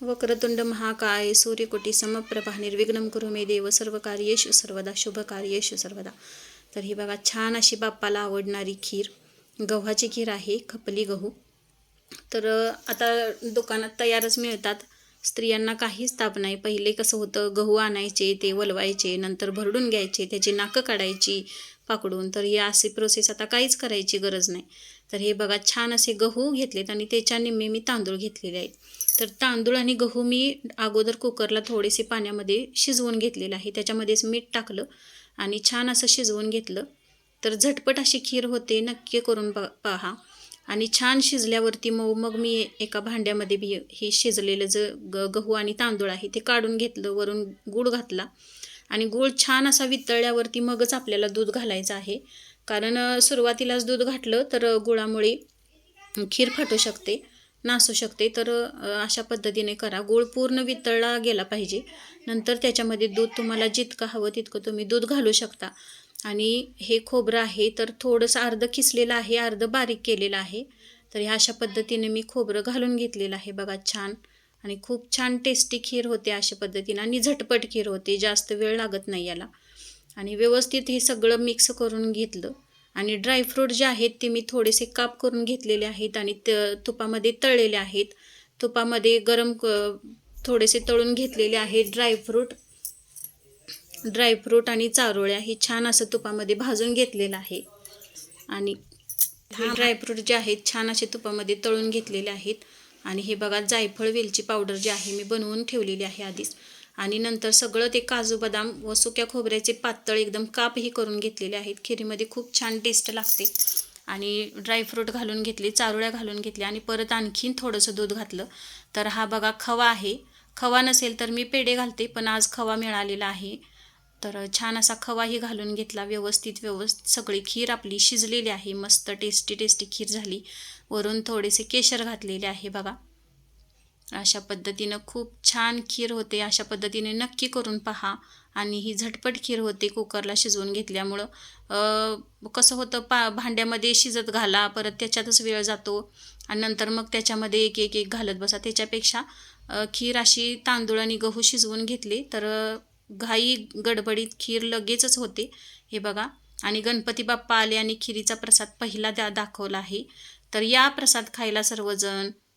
वक्रतुंड महाकाय सूर्यकोटी समप्रभा निर्विघ्नम करू मे देव सर्व कार्येशु सर्वदा शुभ कार्येशु सर्वदा. तर ही बघा छान अशी बाप्पाला आवडणारी खीर. गव्हाची खीर आहे खपली गहू. तर आता दुकानात तयारच मिळतात. स्त्रियांना काहीच ताप नाही. पहिले कसं होतं गहू आणायचे ते वलवायचे नंतर भरडून घ्यायचे त्याची नाकं काढायची पाकडून. तर ही अशी प्रोसेस आता काहीच करायची गरज नाही. तर हे बघा छान असे गहू घेतलेत आणि त्याच्या निम्मे मी तांदूळ घेतलेले आहेत. तर तांदूळ आणि गहू मी अगोदर कुकरला थोडेसे पाण्यामध्ये शिजवून घेतलेलं आहे. त्याच्यामध्येच मीठ टाकलं आणि छान असं शिजवून घेतलं. तर झटपट अशी खीर होते नक्की करून पा पहा. आणि छान शिजल्यावरती मऊ मग मी एका भांड्यामध्ये बी हे शिजलेलं ज ग गहू आणि तांदूळ आहे ते काढून घेतलं वरून गूळ घातला. आणि गूळ छान असा वितळल्यावरती मगच आपल्याला दूध घालायचं आहे. कारण सुरुवातीलाच दूध घातलं तर गुळामुळे खीर फाटू शकते. नासू शकते तर अशा पद्धतीने करा. गूळ पूर्ण वितळला गेला पाहिजे. नंतर त्याच्यामध्ये दूध तुम्हाला जितकं हवं तितकं तुम्ही दूध घालू शकता. आणि हे खोबरं आहे तर थोडंसं अर्ध किसलेलं आहे अर्ध बारीक केलेलं आहे. तर ह्या अशा पद्धतीने मी खोबरं घालून घेतलेलं आहे. बघा छान आणि खूप छान टेस्टी खीर होते अशा पद्धतीने आणि झटपट खीर होते. जास्त वेळ लागत नाही याला. आणि व्यवस्थित हे सगळं मिक्स करून घेतलं. आणि ड्रायफ्रूट जे आहेत ते मी थोडेसे काप करून घेतलेले आहेत आणि त तुपामध्ये तळलेले आहेत. तुपामध्ये गरम क थोडेसे तळून घेतलेले आहेत ड्रायफ्रूट ड्रायफ्रूट आणि चारोळ्या हे छान असं तुपामध्ये भाजून घेतलेलं आहे. आणि हे ड्रायफ्रूट जे आहेत छान असे तुपामध्ये तळून घेतलेले आहेत. आणि हे बघा जायफळ वेलची पावडर जी आहे मी बनवून ठेवलेली आहे आधीच. आणि नंतर सगळं ते काजू बदाम व सुक्या खोबऱ्याचे पातळ एकदम कापही करून घेतलेले आहेत. खिरीमध्ये खूप छान टेस्ट लागते. आणि ड्रायफ्रूट घालून घेतले चारोळ्या घालून घेतल्या आणि परत आणखीन थोडंसं दूध घातलं. तर हा बघा खवा आहे. खवा नसेल तर मी पेढे घालते पण आज खवा मिळालेला आहे. तर छान असा खवाही घालून घेतला व्यवस्थित व्यवस्थित सगळी खीर आपली शिजलेली आहे. मस्त टेस्टी टेस्टी खीर झाली. वरून थोडेसे केशर घातलेले आहे बघा. अशा पद्धतीनं खूप छान खीर होते अशा पद्धतीने नक्की करून पहा. आणि ही झटपट खीर होते कुकरला शिजवून घेतल्यामुळं. कसं होतं पा भांड्यामध्ये शिजत घाला परत त्याच्यातच वेळ जातो. आणि नंतर मग त्याच्यामध्ये एक एक एक घालत बसा. त्याच्यापेक्षा खीर अशी तांदूळ आणि गहू शिजवून घेतले तर घाई गडबडीत खीर लगेचच होते. हे बघा. आणि गणपती बाप्पा आले आणि खिरीचा प्रसाद पहिला द्या दाखवला आहे. तर या प्रसाद खायला सर्वजण